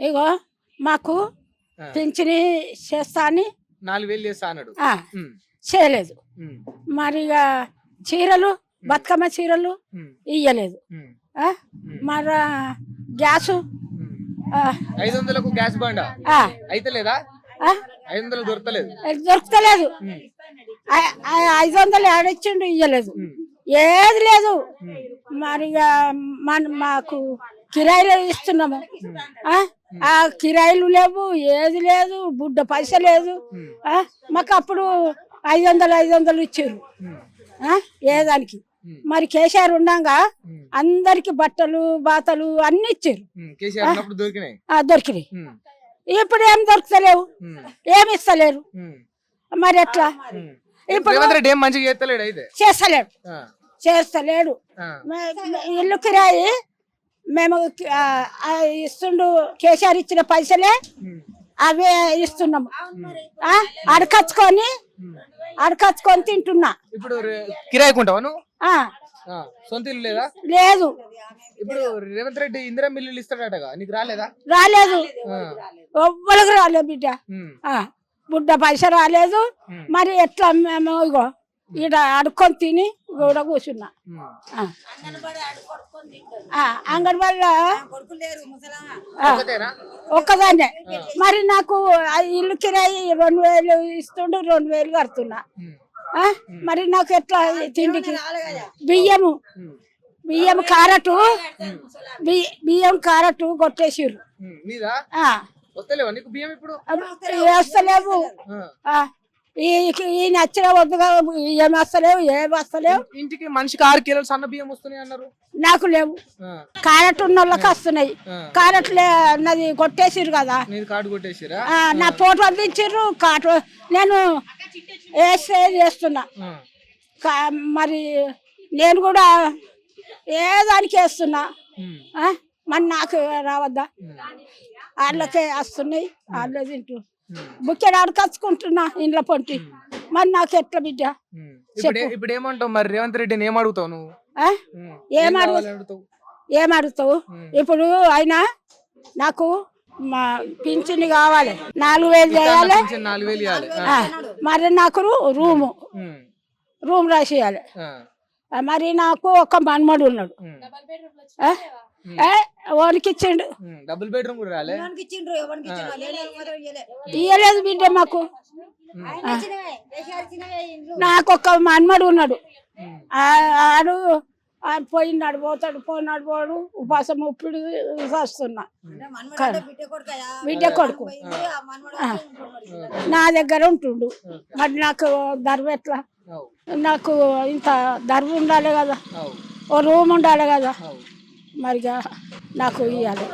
ఇగో మాకు. పింఛని చేస్తా అని నాలుగు వేలు చేస్తా అన్నాడు. చేయలేదు. మరి ఇక చీరలు బతుకమ్మ చీరలు ఇయ్యలేదు. మరి గ్యాసు ఐదు వందలకు గ్యాస్ బండ? ఆ, అయితే లేదా ఐదు వందలు దొరకలేదు. ఆ ఐదు వందలు ఏడిచ్చిండు ఇయ్యలేదు. ఏది లేదు. మరి మాకు కిరాయిలు ఇస్తున్నాము. ఆ? కిరాయిలు లేవు ఏది లేదు బుడ్డ పైస లేదు? మాకు అప్పుడు ఐదు వందలు ఐదు వందలు ఇచ్చారు? ఏదానికి. మరి కేసీఆర్ ఉండగా అందరికి బట్టలు బాతలు అన్ని ఇచ్చారు. దొరికినాయి. ఇప్పుడు ఏం దొరుకుతలేవు? ఏమి ఇస్తలేరు? మరి ఎట్లా. ఇప్పుడు చేస్తలేడు చేస్తలేడు. ఇల్లు కిరాయి మేము ఇస్తుండు కేసీఆర్ ఇచ్చిన పైసలే అవే ఇస్తున్నాము అడకచ్చుకొని. అడకచ్చుకొని తింటున్నా. ఇప్పుడు కిరాయికుంటావా నువ్వు? సొంత ఇల్లు లేదా? లేదు. ఇప్పుడు రేవంత్ రెడ్డి ఇందిరా మిల్లులు ఇస్తాడటగా నీకు రాలేదా? రాలేదు. ఆ, ఎవ్వరికి రాలేదు బిడ్డ. బుడ్డ పైస రాలేదు. మరి ఎట్లా మేము ఇగో ఈడ అడుక్కొని తిని కూడా కూర్చున్నా. అంగన్వాడీలో ఒక్కదాన్నే. మరి నాకు ఇల్లు కిరాయి రెండు వేలు ఇస్తుండు రెండు వేలు కడుతున్నా? మరి నాకు ఎట్లా తిండికి? బియ్యము. బియ్యం కారటు బి- బియ్యం కారటు కొట్టేసిర్రు. వస్తలేవా ఈ నచ్చిన వద్దుగా ఏం వస్తలేవు ఏం వస్తలేవు. ఇంటికి మనిషికి ఆరు కిలోలు సన్న బియ్యం వస్తున్నాయి అన్నారు. నాకు లేవు. కారట్ ఉన్న వాళ్ళకి వస్తున్నాయి. కారట్ కదా. నీది కొట్టేసిరా ఆ, నా ఫోటో అందించారు కాటు నేను వేస్తే కా- మరి నేను కూడా ఏ దానికి వేస్తున్నా? మరి నాకు రావద్దా? వాళ్ళకే వస్తున్నాయి వాళ్ళే తింటూ ఉమ్, బుక్కెడు అడకచ్చుకుంటున్నా ఇంట్లో పొంటి. మరి నాకు ఎట్లా బిడ్డ. ఇప్పుడు ఏమంటావు మరి రేవంత్ రెడ్డిని ఏం అడుగుతావు నువ్వు? ఆ? ఉమ్, ఏం ఏం అడుగు- కావాలని అడుగుతావు? ఏం అడుగుతావు? ఉమ్. ఇప్పుడు అయినా నాకు మా పింఛన్ కావాలి. నాలుగు వేలు చేయాలి. మరి నాకు రూము. రూమ్ రాసేయాలి మరి నాకు ఒక మన్మడు ఉన్నాడు. వానికి ఇచ్చిండు. డబుల్ బెడ్రూమ్ కూడా ఇయ్యలేదు బిడ్డ మాకు. నాకు ఒక మన్మడు ఉన్నాడు. ఆడు పోయినాడు పోతాడు పోయినాడు పోడు ఉపాసం ఉప్పుడు వస్తున్నా బిడ్డ కొడుకు. నా దగ్గర ఉంటుండు. మరి నాకు ధర్మ ఎట్లా? నాకు ఇంత ధర్మ ఉండాలి కదా. ఓ రూమ్ ఉండాలి కదా. మరిగా నాకు ఇవ్వాలి